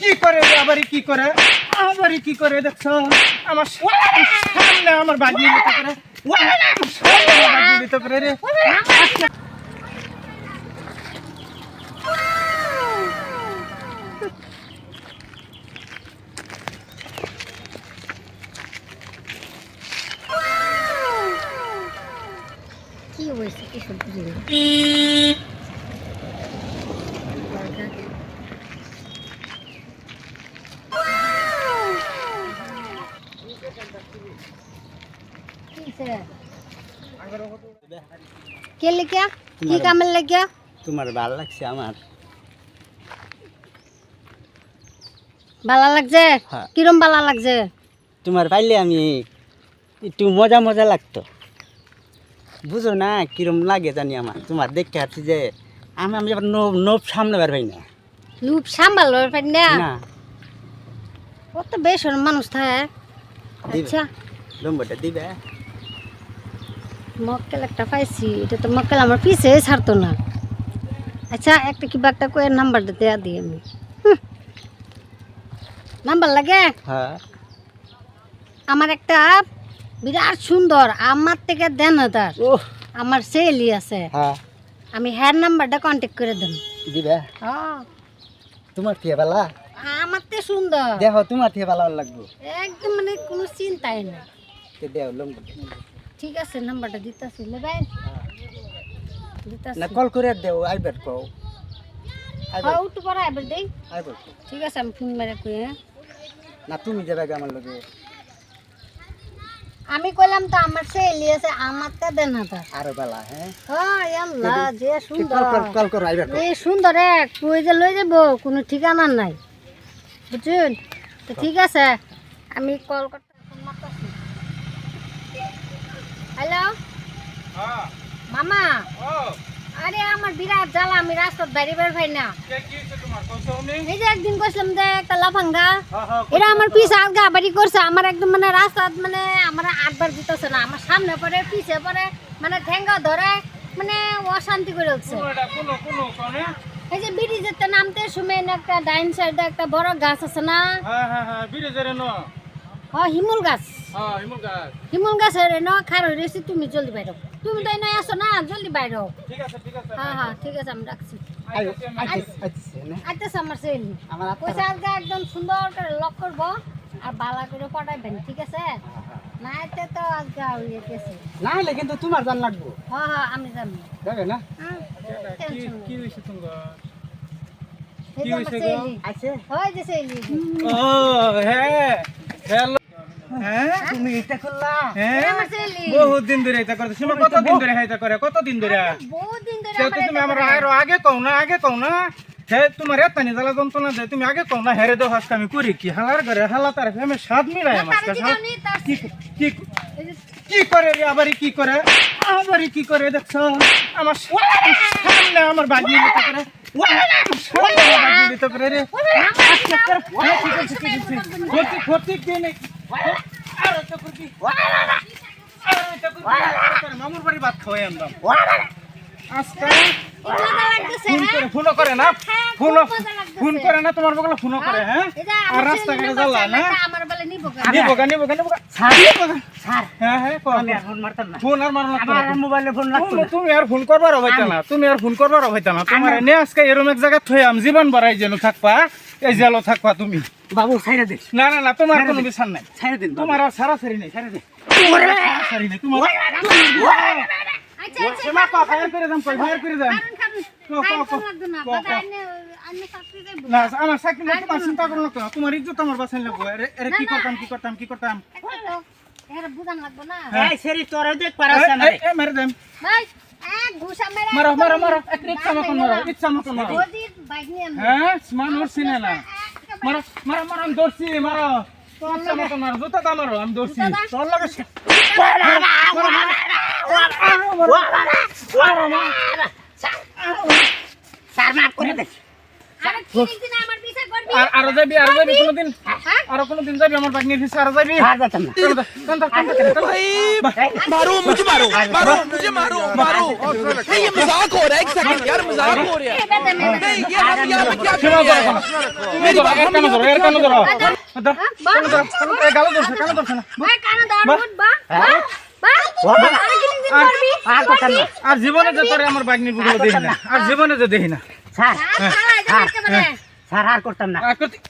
কি করে আবার কি করে? আবারই কি করে দেখছ? আমার সামনে আমার বাগিয়ে দিতে দিতে কি হয়েছে? কি সব বুঝি না। কি হয়েছে? কে লিখিয়া কি কামের লাগিয়া তোমার ভালো লাগছে আমার। ভালো লাগছে? হ্যাঁ। কিরম ভালো লাগছে? তোমার পাইলে আমি একটু মজা মজা লাগতো। বুঝো না কিরম লাগে জানি আমার। তোমার দেখতে পাচ্ছি যে আমি আমি আবার নোব নোব সামনে বার পাই না। লুপ সাম্বাল পারি না? না। কত বেশ মানুষ থাকে। দিবে। আচ্ছা। নম্বরটা দিবে। মক্কেল একটা পাইছি এটা তো মক্কেল আমার পিছে ছাড়তো না। আচ্ছা একটা কিবা একটা কয়ের নাম্বারটা দেয়া দিই আমি? হুম। নাম্বার লাগে? হ্যাঁ। আমার একটা বিরাট সুন্দর আমার থেকে দেন না তার। ও আমার সেলি আছে। হ্যাঁ। আমি হ্যার নাম্বারটা কন্ট্যাক্ট করে দেন দিবে? হ্যাঁ। তোমার থেকে ভালা? আমার তো সুন্দর। দেখো তোমার থেকে ভালো লাগবো। একদম মানে কোনো চিন্তাই না তো দেও নম্বর ঠিক আছে নাম্বারটা দিতেছি ভাই। দিতেছি। না কল করে দেও আইবার কও। আইবার হ্যাঁ উঠু পড়া এবার দেই। আইবার ঠিক আছে আমি ফোন মেরে কই হ্যাঁ। না তুমি যাবে আমার লগে। আমি কইলাম তো আমার সেলি আছে আমারটা দেন না আরও ভালা হ্যাঁ। হ্যাঁ আল্লাহ যে সুন্দর। কল কল আইবার। এই সুন্দর এক তুই যে লই যাব কোনো ঠিকানা নাই। বুঝছেন? তো ঠিক আছে আমি কল করতে হ্যালো? হ্যাঁ। মামা? আরে আমার বিরাট জ্বালা আমি রাস্তার বাইরে বের ভাই না। এই যে একদিন কইছিলাম যে একটা লাফাঙ্গা। হ্যাঁ হ্যাঁ এরা আমার পিছে আলগা বাড়ি করছে আমার একদম মানে রাস্তা মানে আমার আটবার দিতেছে না আমার সামনে পড়ে পিছে পড়ে মানে ঠেঙ্গা ধরে মানে অশান্তি করে উঠছে। কোন কোন কোন এই যে ব্রিজেতে নামতে সময় একটা ডাইন সাইডে একটা বড় গাছ আছে না? হ্যাঁ হ্যাঁ হ্যাঁ বিরেজের ন। ও হিমুল গাছ। হ্যাঁ হিমুল গাছ। হিমুল গাছের ন খার হয়ে রয়েছে তুমি জলদি বাইরো। তুমি তো এনে আসো না জলদি বাইরো। ঠিক আছে ঠিক হ্যাঁ হ্যাঁ ঠিক আছে আমি রাখছি। আইতেছে আমার সেলি পয়সা আজকে একদম সুন্দর করে লক করব আর বালা করে পটাইবেন ঠিক আছে? না এতে তো আজকে হয়ে গেছে না হলে কিন্তু তোমার জান লাগবো। হ্যাঁ হ্যাঁ আমি জানি যাবে না? হ্যাঁ, কি হইছে তোমার? কি গো? আছে হয় যে সেলি ও হ্যাঁ হ্যালো। হ্যাঁ? তুমি এটা করলা? হ্যাঁ? বহুত দিন ধরে এটা করে সীমা কত দিন ধরে এটা করে? কত দিন ধরে বহুত দিন ধরে তো তুমি আমার। আরও আগে কও না আগে কও না। হে তোমার এত নি জ্বালা যন্ত্রণা দেয় তুমি আগে কও না হেরে দো হাসক আমি করি কি? হালার করে হালা তার আমি স্বাদ মিলাই আমার তার কি কি কি করে রে? আবারই কি করে? আবারই কি করে দেখছ? আমার সামনে আমার বাগিয়ে দিতে করে দিতে করে রে। আচ্ছা। হ্যাঁ, ঠিক আছে। ক্ষতি ক্ষতি কি নেই? মামুর বাড়ি ভাত খাওয়াই আনলাম ফোন হ্যাঁ? করে ফোনও করে না হ্যাঁ, ফোন। ফোন করে তোমার বগলে ফোনও করে হ্যাঁ আর রাস্তাঘাটে জ্বালা না জীবন বাড়াই যেন থাকবা এই জেলো থাকবা তুমি বাবু ছাইরে দে না না না তোমার কোনো। বিচার নাই ছাইরে দিন তোমার আর সারা সারি নেই ছাইরে দে সারি নেই তোমার আচ্ছা, আচ্ছা, সীমা কো করে দাম করে দাম কারণ, কারণ। লাগতো না, না। আমার চাকরি না তোমার চিন্তা করো না। তো। তোমার ইজ্জত আমার বাঁচাই লাগবো। এরে কি। করতাম কি করতাম কি করতাম? আমি। হ্যাঁ আরে ঠিক দিন আমার পিছে করবি আর আরো যাবি আরো যাবি কোনোদিন হ্যাঁ? আরো কোনোদিন যাবি আমার বাগনির পিছে আরো যাবি আর যেতাম না কান্দা, কান্দা, কান্দা, কান্দা। मारो मुझे मारो मारो मुझे मारो मारो नहीं ये मजाक हो रहा है एक सेकंड यार मजाक हो रहा है এই বেদে মেয়ে বেদে। नहीं ये हम यहाँ पे क्या कर সীমা रहे ধরো, हैं মেরি বাবা এর কানে ধরো এর কানে ধরো ধর, হ্যাঁ, কানে ধরো, কানে ধরো, এ গালে ধরছে কানে ধরছে না ওই কানে ধর, বাহ। মুট, বাহ, বাহ, বাহ। বাহ। আরে কিলিং দিন আর- করবি, আর কথা করবি। না আর জীবনে যে তোরে আমার বাগনির বুকুলো দেখি না আর জীবনে যে দেখি না স্যার একেবারে। স্যার আর করতাম না আর করতে-